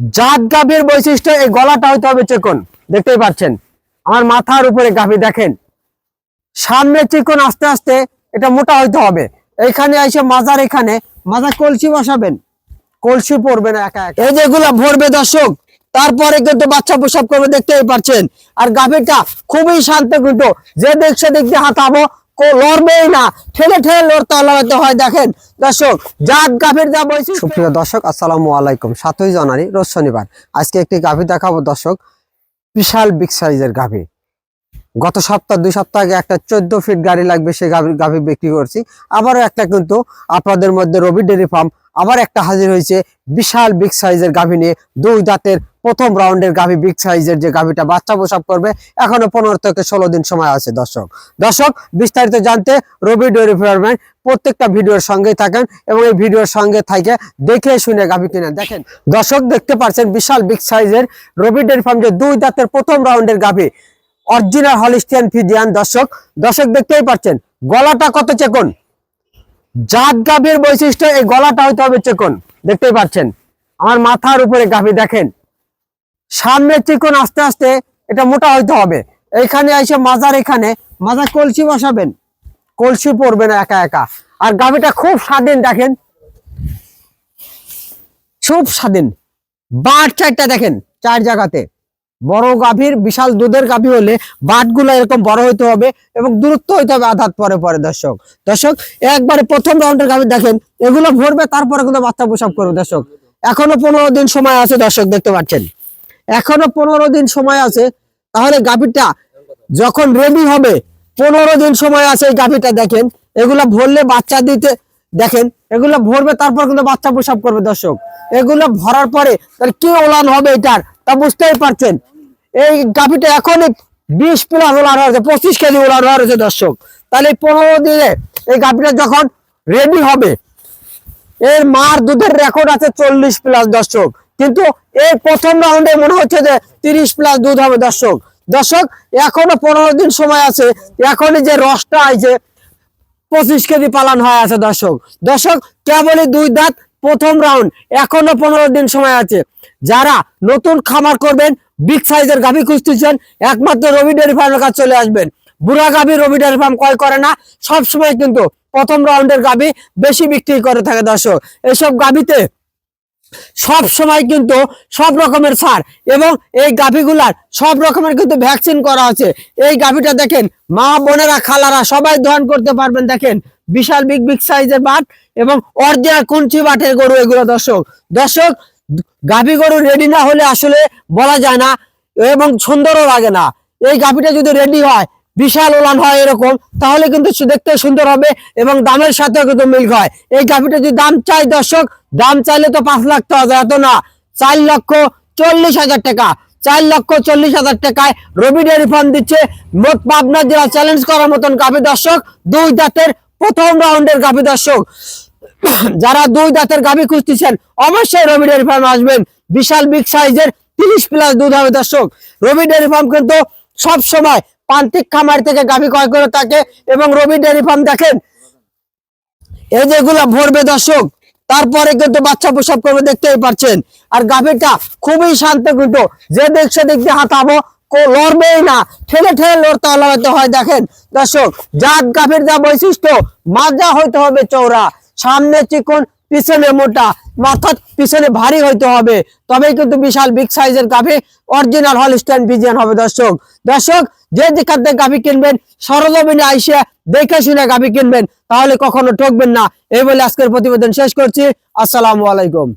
জাত গাভীর বৈশিষ্ট্য, এই গলাটা হইতে হবে চিকন। দেখতেই পাচ্ছেন? আমার মাথার উপরে গাভী, দেখেন? সামনে চিকন আস্তে আস্তে, এটা মোটা হইতে হবে। এখানে এসে মাজার এখানে, মাজার কলসি বসাবেন। কলসি পড়বে না একা একা। এই যেগুলা ভরবে দর্শক, তারপরে কিন্তু বাচ্চা প্রসব করবে, দেখতেই পাচ্ছেন। আর গাভীটা খুবই শান্ত কিন্তু, যে দেখছে দেখতে হাতাবো লড়বেই না। ঠেলে ঠেলে লড়তে লড়াতে হয়। দেখেন, দর্শক, জাত গাভীর যা বলছি সুপ্রিয় দর্শক, আসসালামু আলাইকুম। সাতই জানুয়ারি, রোজ শনিবার। আজকে একটি গাভী দেখাবো দর্শক, বিশাল বিগ সাইজের গাভী গত সপ্তাহ, দুই সপ্তাহ আগে একটা চোদ্দ ফিট গাড়ি লাগবে, সেই গাভী বিক্রি করছি। আবারও একটা কিন্তু আপনাদের মধ্যে রবি ডেরি ফার্ম আবার একটা হাজির হয়েছে, বিশাল বিগ সাইজের গাভী নিয়ে, দুই দাঁতের প্রথম রাউন্ডের গাভী বিগ সাইজের যে গাভীটা, বাচ্চা প্রসাব করবে, এখনও পনেরো থেকে ষোলো দিন সময় আছে দর্শক। দর্শক, বিস্তারিত জানতে রবি ডেরি ফার্মের প্রত্যেকটা ভিডিওর সঙ্গেই থাকেন এবং এই ভিডিওর সঙ্গে থাকে দেখে শুনে গাভী কিনে দেখেন, দর্শক দেখতে পাচ্ছেন বিশাল বিগ সাইজের রবি ডেরি ফার্ম যে দুই দাঁতের প্রথম রাউন্ডের গাভী অরিজিনাল হলিস্টিয়ান ফিজিয়ান দর্শক দর্শক দেখতেই পাচ্ছেন, গলাটা কত চেকন? জাত গাভীর বৈশিষ্ট্য, এই গলাটা হইতে হবে চিকন, দেখতেই পাচ্ছেন। আমার মাথার উপরে গাভী দেখেন। সামনে চিকন আস্তে আস্তে, এটা মোটা হইতে হবে। এইখানে এসে মাজার এখানে, মাজার কলসি বসাবেন। কলসি পড়বে না একা একা। আর গাভীটা খুব স্বাধীন, দেখেন। খুব স্বাধীন। বাট চারটা দেখেন, চার জায়গাতে। বড় গাভীর, বিশাল দুধের গাভী হলে বাটগুলো এরকম বড় হইতে হবে এবং দূরত্ব হইতে হবে আধাত পরে পরে, দর্শক। দর্শক, একবারে প্রথম রাউন্ডের গাভী দেখেন, এগুলো ভরবে, তারপরে কিন্তু বাচ্চা প্রসব করবে, দর্শক। এখনও পনেরো দিন সময় আছে, দর্শক, দেখতে পাচ্ছেন। এখনও পনেরো দিন সময় আছে, তাহলে গাভীটা যখন রেডি হবে, পনেরো দিন সময় আছে এই গাভীটা দেখেন, এগুলা ভরলে বাচ্চা দিতে, দেখেন, এগুলো ভরবে, তারপর কিন্তু বাচ্চা প্রসব করবে, দর্শক। এগুলো ভরার পরে তার কি ওলান হবে এটার, তা বুঝতেই পারছেন। এই গাভীটা এখনই বিশ প্লাস ওলান হয়েছে পঁচিশ কেজি ওলান হয়েছে দর্শক। তাহলে পনেরো দিনে এই গাভীটা যখন রেডি হবে, এর মার দুধের রেকর্ড আছে চল্লিশ প্লাস দর্শক। কিন্তু এই প্রথম রাউন্ডে মনে হচ্ছে যে তিরিশ প্লাস দুধ হবে দর্শক। দর্শক, এখনও পনেরো দিন সময় আছে, এখনই যে রসটা আছে পঁচিশ কেজি পালন হয়ে আছে দর্শক। দর্শক, কেবলই দুই দাঁত প্রথম রাউন্ড এখনও পনেরো দিন সময় আছে। যারা নতুন খামার করবেন বিগ সাইজের গাভী খুঁজতেছেন, একমাত্র রবি ডেয়ারি ফার্মের কাছে চলে আসবেন। বুড়া গাভী রবি ডেয়ারি ফার্ম ক্রয় করে না, সবসময় কিন্তু প্রথম রাউন্ডের গাভী বেশি বিক্রি করে থাকে দর্শক। এসব গাভীতে সব সময় কিন্তু সব রকমের সার এবং এই গাভীগুলার সব রকমের কিন্তু ভ্যাকসিন করা আছে এই গাভীটা দেখেন, মা বোনেরা, খালারা সবাই দহন করতে পারবেন। দেখেন, বিশাল বিগ বিগ সাইজের বাট এবং অর্ধেক কুঞ্চি বাটের গরু এগুলো, দর্শক। দর্শক, গাভী গরু রেডি না হলে আসলে বলা যায় না এবং সুন্দরও লাগে না। এই গাভীটা যদি রেডি হয় বিশাল ওলান হয় এরকম, তাহলে কিন্তু দেখতে সুন্দর হবে এবং দামের সাথে কিন্তু মিল হয়। এই গাভীটা যদি দাম চাই দর্শক, দাম চাইলে তো পাঁচ লাখ টাকা এত না। চার লক্ষ চল্লিশ হাজার টাকা, চার লক্ষ চল্লিশ হাজার টাকায় রবি ডেয়ারি ফার্ম দিচ্ছে মোট পাবনা জেলা চ্যালেঞ্জ করার মতন গাভী দর্শক, দুই দাঁতের প্রথম রাউন্ডের গাভী দর্শক। যারা দুই দাঁতের গাভী খুঁজতেছেন, অবশ্যই রবি ডেয়ারি ফার্ম আসবেন। বিশাল বিগ সাইজের তিরিশ প্লাস দুধ হবে দর্শক। রবি ডেয়ারি ফার্ম কিন্তু সব সময় প্রান্তিক খামার থেকে গাভী ক্রয় করে থাকে এবং রবি ডেয়ারি ফার্ম দেখেন। এই যেগুলা ভরবে দর্শক, তারপরে কিন্তু বাচ্চা প্রসব করবে, দেখতেই পাচ্ছেন। আর গাভীটা খুবই শান্ত কিন্তু, যে দেখছে দেখতে হাতাবো লড়বেই না, ঠেলে ঠেলে লড়তে হয়, দেখেন। দর্শক, জাত গাভীর যা বৈশিষ্ট্য, মাজা হইতে হবে চৌড়া সামনে চিকন, পিছনে মোটা মাথা পিছনে ভারী হইতে হবে। তবেই কিন্তু বিশাল বিগ সাইজের গাভী, অরিজিনাল হলিস্টাইন ভিজিয়ান হবে দর্শক। দর্শক যে যেখান থেকে গাভী কিনবেন, সরজমিনে আইসে দেখে শুনে গাভী কিনবেন, তাহলে কখনো ঠকবেন না। এই বলে আজকের প্রতিবেদন শেষ করছি। আসসালামু আলাইকুম।